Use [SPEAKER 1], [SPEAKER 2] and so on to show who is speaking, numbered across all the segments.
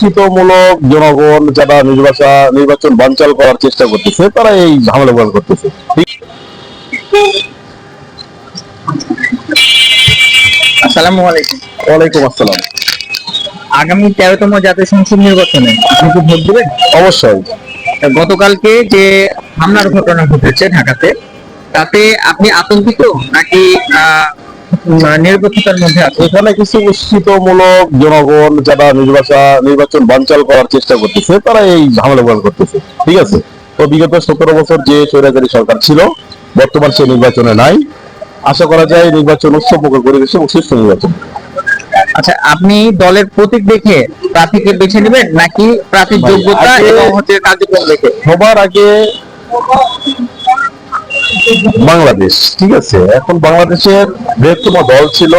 [SPEAKER 1] শিক্ষিতমূলক জনগণ যারা নির্বাচন নির্বাচন বানচাল করার চেষ্টা করতেছে তারা এই ঝামেলা বহন করতেছে।
[SPEAKER 2] আসসালামু আলাইকুম।
[SPEAKER 1] ওয়ালাইকুম আসসালাম।
[SPEAKER 2] আগামী তেরোতম জাতীয় সংসদ নির্বাচনে আপনি কি ভোট দেবেন?
[SPEAKER 1] অবশ্যই।
[SPEAKER 2] গতকালকে যে হামলার ঘটনা ঘটেছে ঢাকাতে তাতে আপনি আতঙ্কিত নাকি আহ, নিরপেক্ষতার মধ্যে আছেন
[SPEAKER 1] এখানে কিছু শিক্ষিতমূলক জনগণ যারা নির্বাচন নির্বাচন বানচাল করার চেষ্টা করতেছে তারা এই ঝামেলা করতেছে। ঠিক আছে? তো বিগত সতেরো বছর যে স্বৈরাচারী সরকার ছিল বর্তমান সে নির্বাচনে নাই। আশা করা যায় নির্বাচন উৎসবমুখর পরিবেশে এবং সুষ্ঠু নির্বাচন।
[SPEAKER 2] আচ্ছা আপনি দলের প্রতীক দেখে প্রার্থীকে বেছে নেবেন নাকি প্রার্থীর যোগ্যতা এবং হচ্ছে কার্যক্রম দেখে?
[SPEAKER 1] সবার আগে বাংলাদেশ, ঠিক আছে? এখন বাংলাদেশের বৃহত্তম দল ছিল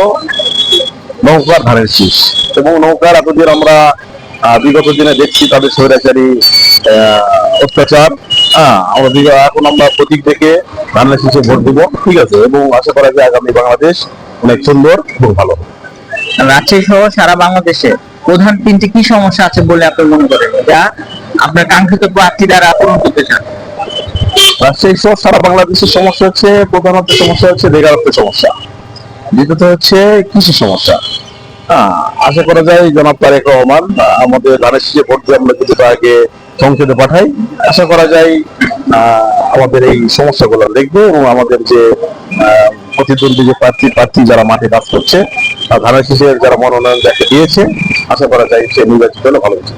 [SPEAKER 1] নৌকার ধানের শীষ। এবং নৌকার এতদিন আমরা বিগত দিনে দেখছি তাদের স্বৈরাচারী অত্যাচার। হ্যাঁ এখন আমরা প্রতীক দেখে ধানের শীষে ভোট দিব, ঠিক আছে? এবং আশা করা যায় আগামী বাংলাদেশ অনেক সুন্দর ভালো
[SPEAKER 2] রাজশাহী সহ সারা বাংলাদেশে প্রধান তিনটি কি সমস্যা আছে বলে আপনি মনে করেন? যা আপনার কাঙ্ক্ষিত প্রার্থী দ্বারা পূরণ করতে চান।
[SPEAKER 1] রাজশাহী সহ সারা বাংলাদেশের সমস্যা হচ্ছে, প্রধানত সমস্যা হচ্ছে বেকারত্বের সমস্যা। দ্বিতীয়ত হচ্ছে কৃষি সমস্যা। আশা করা যায় জনাব তারেক রহমান আমাদের ধানের শীষে দিয়ে আমরা কিছুটা আগে সংসদে পাঠাই। আশা করা যায় আমাদের এই সমস্যাগুলো দেখবে এবং আমাদের যে প্রতিদ্বন্দ্বী যে প্রার্থী প্রার্থী যারা মাঠে কাজ করছে ধানের শীষের যারা মনোনয়ন যাকে দিয়েছে, আশা করা যায় সে নির্বাচিত হলে ভালো কিছু।